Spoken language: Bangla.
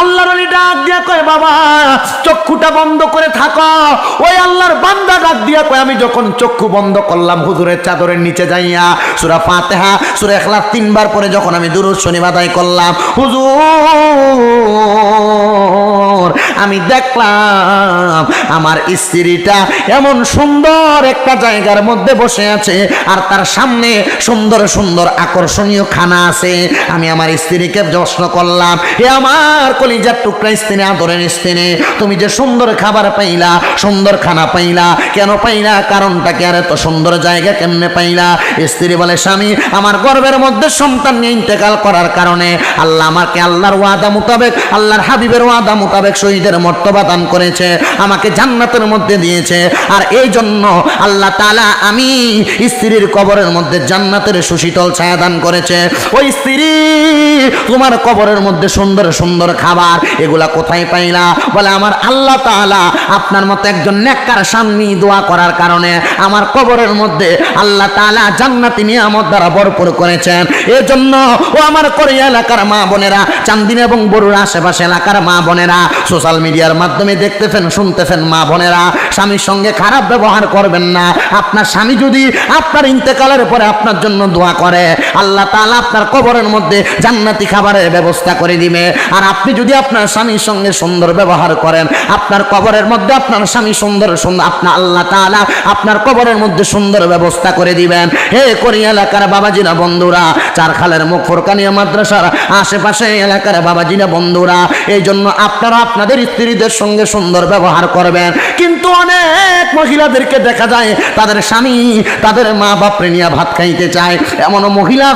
আল্লাহর আলী ডাক দিয়া কয়, বাবা, চক্ষুটা বন্ধ করে থাকো। ওই আল্লাহর বান্দা ডাক দিয়া কয়, আমি যখন চক্ষু বন্ধ করলাম, হুজুরের চাদরের নিচে যাইয়া, সুরা ফাতেহা, সুরা এখলাস তিনবার পরে যখন আমি দুরুদ শনি বাদাই করলাম, হুজুর আমি দেখলাম আমার স্ত্রীটা এমন সুন্দর একটা জায়গার মধ্যে বসে আছে, আর তার সামনে সুন্দর সুন্দর আকর্ষণীয় খানা আছে। আমি আমার স্ত্রীকে প্রশ্ন করলাম, এ আমার কলিজার টুকরা স্ত্রী, আদরের স্ত্রী, তুমি যে সুন্দর খাবার পাইলা, সুন্দর খানা পাইলা, কেন পাইলা? কারণটা কি আর এত সুন্দর জায়গা কেমনে পাইলা? স্ত্রী বলে, স্বামী, আমার গর্বের মধ্যে সন্তান নিয়ে ইন্তেকাল করার কারণে আল্লাহ আমাকে আল্লাহর ওয়াদা মোতাবেক, আল্লাহর হাবিবের ওয়াদা মোতাবেক শহীদের মর্তবা দান করেছে, আমাকে জান্নাতের মধ্যে দিয়েছে। আর এই জন্য আল্লাহ তালা আমি স্ত্রীর কবরের মধ্যে জান্নাতের সুশীতল ছায়া দান করেছে। ওই স্ত্রী, তোমার কবরের মধ্যে সুন্দর সুন্দর খাবার, এগুলা কোথায় পাইলা? বলে আমার আল্লাহ তাআলা আপনার মতো একজন নেককার স্বামী দোয়া করার কারণে আমার কবরের মধ্যে আল্লাহ তাআলা জান্নাতি নিয়ামত দ্বারা ভরপুর করেছেন। এই জন্য ও আমার কোরিয়া এলাকার মা বোনেরা, চান্দিন এবং বড়ুর আশেপাশে এলাকার মা বোনেরা, সোশ্যাল মিডিয়ার মাধ্যমে দেখতেছেন, শুনতেছেন, মা বোনেরা, স্বামীর সঙ্গে খারাপ ব্যবহার করবেন না। আপনার স্বামী যদি আপনার ইন্তেকালের পরে আপনার জন্য দোয়া করে, আল্লাহ তাআলা আপনার কবরের মধ্যে জান্নাতি খাবারের ব্যবস্থা করে দিবে। আর আপনি যদি আপনার স্বামীর সঙ্গে সুন্দর ব্যবহার করেন, আপনার কবরের মধ্যে আপনার স্বামী সুন্দর সুন্দর আপনার আল্লাহ তাআলা আপনার কবরের মধ্যে সুন্দর ব্যবস্থা করে দিবেন। হে করি এলাকার বাবাজিরা বন্ধুরা চারখালের মুখ ফোরকানিয়া মাদ্রাসার আশেপাশে এলাকার বাবাজিরা বন্ধুরা এই জন্য আপনারা আপনাদের স্ত্রীদের সঙ্গে সুন্দর ব্যবহার করবেন। কিন্তু অনেক মহিলাদেরকে দেখা যায়, তাদের স্বামী তাদের মা বাপরে নিয়ে ভাত খাইতে চায়। এমনও মহিলা